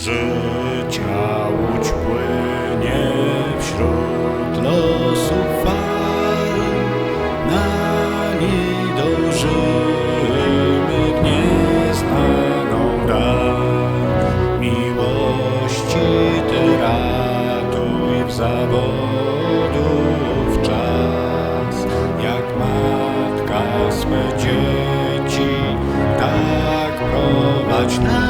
Życia łódź płynie wśród losów, fal, na niej dożyjemy nieznaną dal. Miłości Ty ratuj w zawodów czas, jak matka swe dzieci tak prowadź nas.